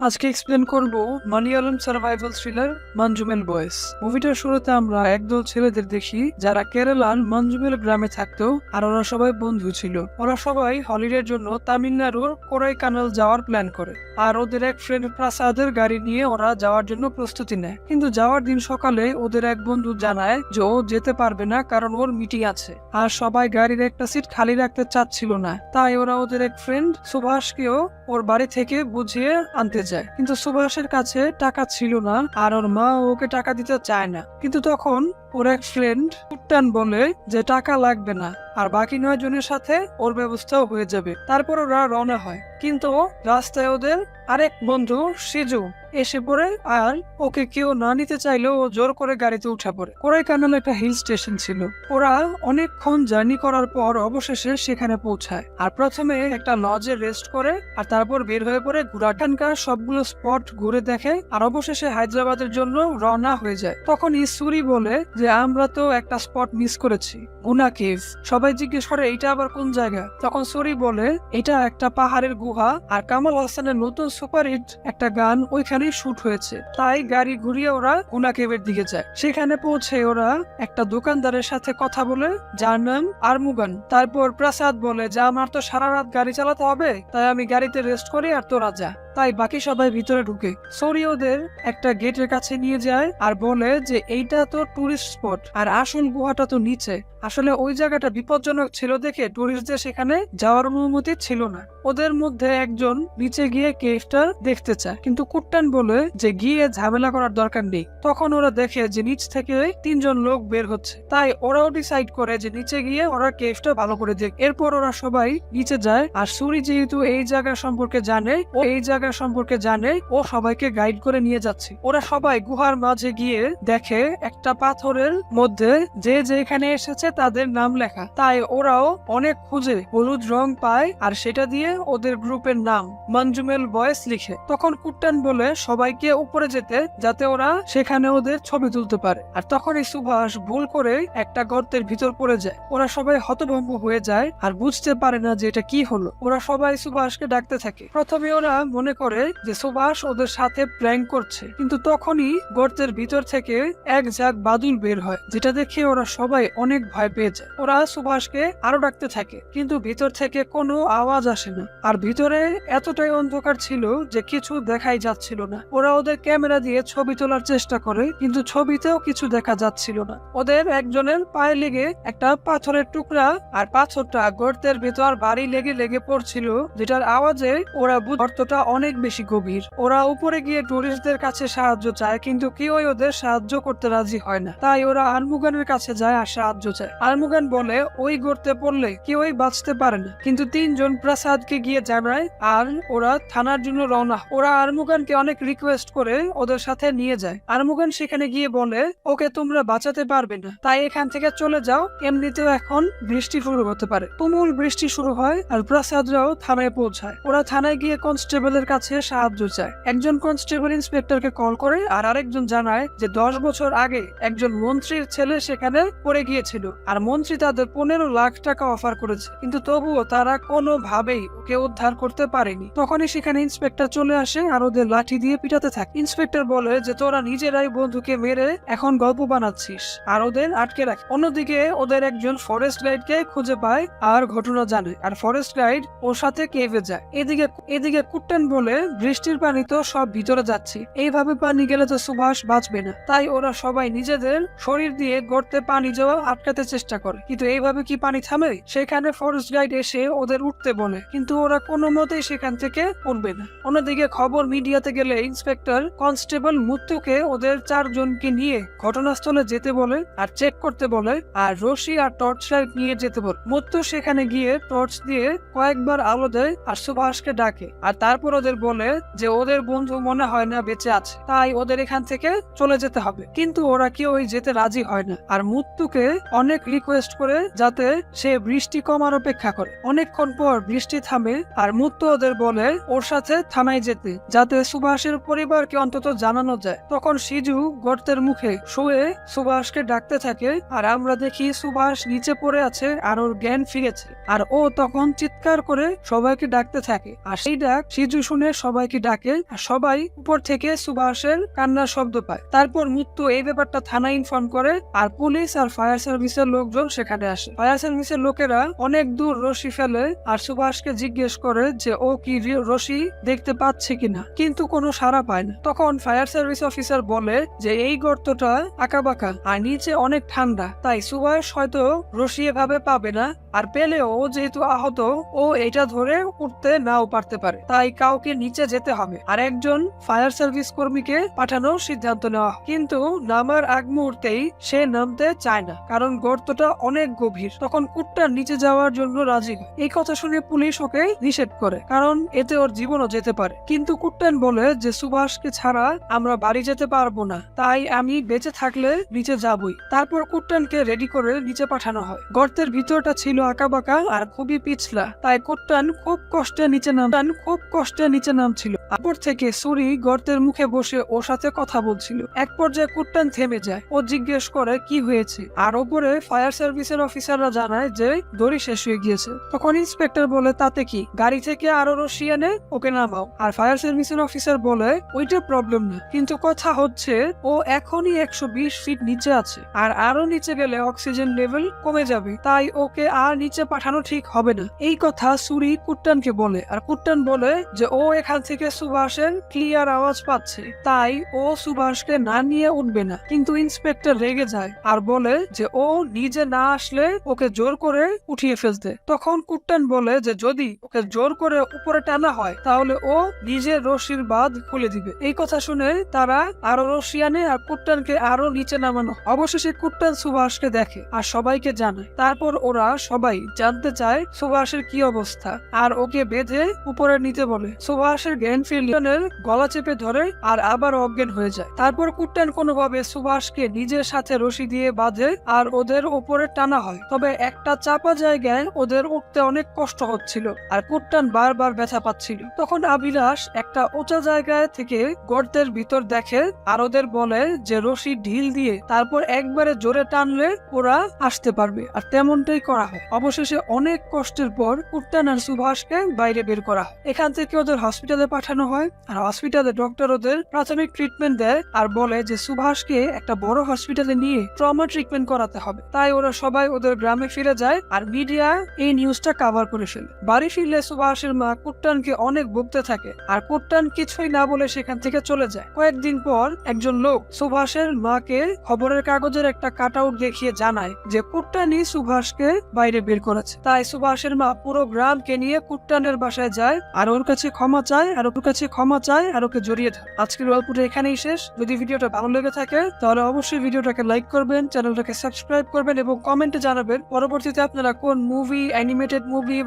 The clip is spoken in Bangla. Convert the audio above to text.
আজকে এক্সপ্লেন করব Malayalam survival thriller Manjummel boys মুভিটার শুরুতে আমরা একদল ছেলেদের দেখি, যারা কেরালার মঞ্জুমেল গ্রামে থাকতো আর ওরা সবাই বন্ধু ছিল। ওরা সবাই হলিডের জন্য তামিলনাড়ুর কোরাই কানাল যাওয়ার প্ল্যান করে। আর ওদের এক ফ্রেন্ড প্রাসাদের গাড়ি নিয়ে ওরা যাওয়ার জন্য প্রস্তুতি নেয়। কিন্তু যাওয়ার দিন সকালে ওদের এক বন্ধু জানায় যে ও যেতে পারবে না কারণ ওর মিটিং আছে। আর সবাই গাড়ির একটা সিট খালি রাখতে চাচ্ছিল না। তাই ওরা ওদের এক ফ্রেন্ড সুভাষকেও ওর বাড়ি থেকে বুঝিয়ে আনতে যায়। কিন্তু সুভাষের কাছে টাকা ছিল না, আর ওর মা ওকে টাকা দিতে চায় না। কিন্তু তখন ওর এক ফ্রেন্ড কুট্টান বলে যে টাকা লাগবে না, আর বাকি নয় জনের সাথে ওর ব্যবস্থাও হয়ে যাবে। তারপর ওরা রওনা হয়। কিন্তু রাস্তায় ওদের আরেক বন্ধু সিজু এসে পড়ে, আর ওকে কেউ না নিতে চাইলেও ও জোর করে গাড়িতে উঠা পড়ে। কোরাই কানাল একটা হিল স্টেশন ছিল। ওরা অনেকক্ষণ জার্নি করার পর অবশেষে সেখানে পৌঁছায়। আর প্রথমে একটা লজে রেস্ট করে, আর তারপর বের হয়ে পড়ে ঘুরাটানকার সবগুলো স্পট ঘুরে দেখে, আর অবশেষে হায়দ্রাবাদের জন্য রওনা হয়ে যায়। তখন ইসুরি বলে যে আমরা তো একটা স্পট মিস করেছি। গুনা কেভ সবাই জিজ্ঞেস করে এটা আবার কোন জায়গা? তখন সুরি বলে, এটা একটা পাহাড়ের গুহা আর কামাল হাসানের নতুন সুপারহিট একটা গান ওইখানেই শুট হয়েছে। তাই গাড়ি ঘুরিয়ে ওরা গুনা কেভের দিকে যায়। সেখানে পৌঁছে ওরা একটা দোকানদারের সাথে কথা বলে, যার নাম আরমুগান। তারপর প্রাসাদ বলে, যে আমার তো সারা রাত গাড়ি চালাতে হবে, তাই আমি গাড়িতে রেস্ট করি আর তোরা যা। তাই বাকি সবাই ভিতরে ঢুকে সরি ওদের একটা গেটের কাছে নিয়ে যায় আর বলে যে এইটা তো টুরিস্ট স্পট আর আসল গুহাটা তো নিচে। আসলে ওই জায়গাটা বিপজ্জনক ছিল দেখে টুরিস্টদের সেখানে যাওয়ার অনুমতি ছিল না। ওদের মধ্যে একজন নিচে গিয়ে কেভটা দেখতে চায়, কিন্তু কুট্টান বলে যে গিয়ে ঝামেলা করার দরকার নেই। তখন ওরা দেখে যে নিচ থেকে তিনজন লোক বের হচ্ছে। তাই ওরাও ডিসাইড করে যে নিচে গিয়ে ওরা কেভটা ভালো করে দেখ। এরপর ওরা সবাই নিচে যায়, আর সুরি যেহেতু এই জায়গা সম্পর্কে জানে, ও এই জায়গা সম্পর্কে জানে, ও সবাইকে গাইড করে নিয়ে যাচ্ছে। ওরা সবাই গুহার মাঝে গিয়ে দেখে, একটা পাথরের মধ্যে যে যেখানে এসেছে তাদের নাম লেখা। তাই ওরাও অনেক খুঁজে, হলুদ রং পায় আর সেটা দিয়ে ওদের গ্রুপের নাম মঞ্জুমেল বয়েস লিখে। তখন কুট্টান বলে সবাইকে উপরে যেতে, যাতে ওরা সেখানে ওদের ছবি তুলতে পারে। আর তখনই সুভাষ ভুল করে একটা গর্তের ভিতর পড়ে যায়। ওরা সবাই হতভম্ব হয়ে যায় আর বুঝতে পারে না যে এটা কি হলো। ওরা সবাই সুভাষকে ডাকতে থাকে। প্রথমে ওরা মনে করে যে সুভাষ ওদের সাথে প্র্যাঙ্ক করছে। কিন্তু তখনই গর্তের ভিতর থেকে এক ঝাঁক বাদুল বের হয়, যেটা দেখে ওরা সবাই অনেক ভয় পেয়ে যায়। ওরা সুভাষকে আরও ডাকতে থাকে, কিন্তু ভিতর থেকে কোনো আওয়াজ আসে না। আর ভিতরে এতটাই অন্ধকার ছিল যে কিছু দেখাই যাচ্ছিল না। ওরা ওদের ক্যামেরা দিয়ে ছবি তোলার চেষ্টা করে, কিন্তু ছবিতেও কিছু দেখা যাচ্ছিল না। ওদের একজনের পায়ে লেগে একটা পাথরের টুকরা আর পাথরটা গর্তের ভেতর বাড়ি লেগে লেগে পড়ছিল, যেটার আওয়াজে ওরা গর্তটা অনেক বেশি গভীর। ওরা উপরে গিয়ে টুরিস্টদের কাছে সাহায্য চায়, কিন্তু কেউই ওদের সাহায্য করতে রাজি হয় না। তাই ওরা আলমুগানের কাছে যায় আর সাহায্য চায়। আলমুগান বলে, ওই গর্তে পড়লে কেউই বাঁচতে পারে না। কিন্তু তিনজন প্রসাদকে গিয়ে জানায়, আর ওরা থানার জন্য রওনা। ওরা আরমুগানকে অনেক রিকোয়েস্ট করে ওদের সাথে নিয়ে যায়। আরমুগান সেখানে গিয়ে বলে, ওকে তোমরা বাঁচাতে পারবে না। তাই এখান থেকে চলে যাও, এমনিতেও এখন বৃষ্টি শুরু হতে পারে। তুমুল বৃষ্টি শুরু হয় আর প্রসাদরাও থানায় পৌঁছায়। ওরা থানায় গিয়ে কনস্টেবলের কাছে সাহায্য চায়। একজন কনস্টেবল ইন্সপেক্টরকে কল করে আর আরেকজন জানায় যে দশ বছর আগে একজন মন্ত্রীর ছেলে সেখানে পড়ে গিয়েছিল আর মন্ত্রী তাদের পনেরো লাখ টাকা অফার করেছে। কিন্তু তবুও তারা কোনোভাবেই ওকে উদ্ধার করতে পারেনি। তখনই সেখানে ইন্সপেক্টর চলে আসে আর ওদের লাঠি দিয়ে পিটাতে থাকে। ইন্সপেক্টর বলে যে, তোরা নিজেরাই বন্ধুকে মেরে এখন গল্প বানাচ্ছিস আর ওদের আটকে রাখে। অন্যদিকে ওদের একজন ফরেস্ট গাইডকে খুঁজে পায় আর ঘটনা জানে। আর ফরেস্ট গাইড ওর সাথে কেভে যায়। এদিকে এদিকে কুট্টান বলে, বৃষ্টির পানি তো সব ভিতরে যাচ্ছে। এইভাবে পানি গেলে তো সুভাষ বাঁচবে না। তাই ওরা সবাই নিজেদের শরীর দিয়ে গর্তে পানি যাওয়া আটকাতে চেষ্টা করে। কিন্তু এইভাবে কি পানি থামে? সেখানে ফরেস্ট গাইড এসে ওদের উঠতে বলে। কিন্তু ওরা কোনো মতেই সেখান থেকে উঠবে না। অন্যদিকে খবর মিডিয়াতে গেলে ইন্সপেক্টর কনস্টেবল মুত্তুকে ওদের চারজনকে নিয়ে ঘটনাস্থলে যেতে বলে আর চেক করতে বলে আর রশি আর টর্চ লাইট নিয়ে যেতে বলে। মুত্তু সেখানে গিয়ে টর্চ দিয়ে কয়েকবার আলো দেয় আর সুভাষকে ডাকে। আর তারপর ওদের বলে যে ওদের বন্ধু মনে হয় না বেঁচে আছে, তাই ওদের এখান থেকে চলে যেতে হবে। কিন্তু ওরা কেউই যেতে রাজি হয় না। আর মুত্তুকে অনেক রিকোয়েস্ট করে যাতে সে বৃষ্টি কমার অপেক্ষা করে। অনেকক্ষণ পর বৃষ্টি থামে আর মুত্তু ওদের বলে ওর সাথে থানায় যেতে, যাতে সুভাষের পরিবারকে অন্তত জানানো যায়। তখন সিজু গর্তের মুখে শুয়ে সুভাষকে ডাকতে থাকে, আর আমরা দেখি সুভাষ নিচে পড়ে আছে আর ওর জ্ঞান ফিরেছে। আর ও তখন চিৎকার করে সবাইকে ডাকতে থাকে। আর সেই ডাক সিজু শুনে সবাইকে ডাকে আর সবাই উপর থেকে সুভাষের কান্নার শব্দ পায়। তারপর মৃত্যু এই ব্যাপারটা থানায় ইনফর্ম করে আর পুলিশ আর ফায়ার সার্ভিসের লোকজন সেখানে আসে। ফায়ার সার্ভিসের লোকেরা অনেক দূর রশি ফেলে আর সুভাষকে জিজ্ঞেস করে যে ও কি রশি দেখতে পাচ্ছে কিনা, কিন্তু কোনো সাড়া পায় না। তখন ফায়ার সার্ভিস অফিসার বলে যে এই গর্তটা আঁকাবাঁকা আর নিচে অনেক ঠান্ডা, তাই সুভাষ হয়তো রশি এভাবে পাবে না আর পেলেও যেহেতু আহত, ও এটা ধরে উঠতে নাও পারতে পারে। তাই কাউকে নিচে যেতে হবে আর একজন ফায়ার সার্ভিস কর্মীকে পাঠানোর সিদ্ধান্ত নেওয়া। কিন্তু নামার আগ মুহূর্তেই সে নামতে চায় না, কারণ গর্তটা অনেক গভীর। তখন কুট্টার নিচে যাওয়ার জন্য রাজি এই কথা শুনে পুলিশ ওকে নিষেধ করে, কারণ এতে ওর জীবনও যেতে পারে। কিন্তু কুট্টান বলে যে, সুভাষকে ছাড়া আমরা বাড়ি যেতে পারব না, তাই আমি বেঁচে থাকলে নিচে যাবই। তারপর কুট্টানকে রেডি করে নিচে পাঠানো হয়। গর্তের ভিতরটা ছিল আঁকাবাঁকা আর খুবই পিছলা, তাই কুট্টান খুব কষ্টে নিচে নামতান খুব কষ্টে নিচে নামছিল। উপর থেকে সুরি গর্তের মুখে বসে ওর সাথে কথা বলছিল। এক পর্যায়ে কুট্টান থেমে যায়। ও জিজ্ঞেস করে, কি হয়েছে? আর ওপরে ফায়ার সার্ভিসের অফিসাররা জানায় যে, দড়ি শেষ হয়ে গিয়েছে। তখন ইন্সপেক্টর বলে, তাতে কি? গাড়ি থেকে আরও রশি এনে ওকে নামাও। আর ফায়ার সার্ভিসের অফিসার বলে, ওইটা প্রবলেম না। কিন্তু কথা হচ্ছে, ও এখনই একশো বিশ ফিট নিচে আছে। আর আরও নিচে গেলে অক্সিজেন লেভেল কমে যাবে। তাই ওকে আর নিচে পাঠানো ঠিক হবে না। এই কথা সুরি কুট্টানকে বলে। আর কুট্টান বলে যে, ও এখান থেকে সুভাষের ক্লিয়ার আওয়াজ পাচ্ছে। তাই ও সুভাষকে না নিয়ে উঠবে না। কিন্তু ইন্সপেক্টর রেগে যায় আর বলে যে ও নিজে না আসলে ওকে জোর করে উঠিয়ে ফেলতে। তখন কুট্টান বলে যে যদি ওকে জোর করে উপরে টানা হয়, তাহলে ও নিজের রশির বাঁধ খুলে দিবে। এই কথা শুনে তারা আরও রশি আনে আর কুট্টানকে আরও নিচে নামানো। অবশেষে কুট্টান সুভাষকে দেখে আর সবাইকে জানায়। তারপর ওরা সবাই জানতে চায় সুভাষের কি অবস্থা। আর ওকে বেঁধে উপরে নিতে বলে। সুভাষের জ্ঞান ফিল্ডনের গলা চেপে ধরে আর আবার অজ্ঞান হয়ে যায়। তারপর কুট্টান কোনোভাবে সুভাষকে নিজের সাথে রশি দিয়ে বাঁধে আর ওদের উপরে টানা হয়। তবে একটা চাপা জায়গায় ওদের উঠতে অনেক কষ্ট হচ্ছিল আর কুট্টান বারবার ব্যথা পাচ্ছিল। তখন আবিলাস একটা উঁচা জায়গায় থেকে গর্তের ভিতর দেখে আর ওদের বলে যে রশি ঢিল দিয়ে তারপর একবারে জোরে টানলে ওরা আসতে পারবে আর তেমনটাই করা হয়। অবশেষে অনেক কষ্টের পর কুট্টান আর সুভাষকে বাইরে বের করা হয়। এখান থেকে ওদের হসপিটালে পাঠানো হয় আর হসপিটালে ডক্টর ওদের প্রাথমিক ট্রিটমেন্ট দেয় আর বলে যে সুভাষকে একটা বড় হসপিটালে নিয়ে ট্রমা ট্রিটমেন্ট করাতে হবে। তাই ওরা সবাই ওদের গ্রামে ফিরে যায় আর মিডিয়া এই নিউজটা কাভার করে ফেলে। বাড়ি ফিরলে সুভাষের মা কুট্টানকে অনেক ভুগতে থাকে আর কুট্টান কিছুই না বলে সেখান থেকে চলে যায়। কয়েকদিন পর একজন লোক সুভাষের মাকে খবরের কাগজের একটা কাট আউট দেখিয়ে জানায় যে কুট্টানই সুভাষকে বাইরে বের করেছে। তাই সুভাষের মা পুরো গ্রামকে নিয়ে কুট্টানের বাসায় যায় আর ওর কাছে ক্ষমা চায় আর ওর কাছে ক্ষমা চায় আর ওকে জড়িয়ে থাকে আজকের গল্পটা এখানেই শেষ। যদি ভিডিওটা ভালো লেগে থাকে, তাহলে অবশ্যই ভিডিওটাকে লাইক করবেন, চ্যানেলটাকে সাবস্ক্রাইব করবেন, এবং কমেন্টে জানাবেন পরবর্তীতে আপনারা কোন মুভি অ্যানিমেটেড মুভি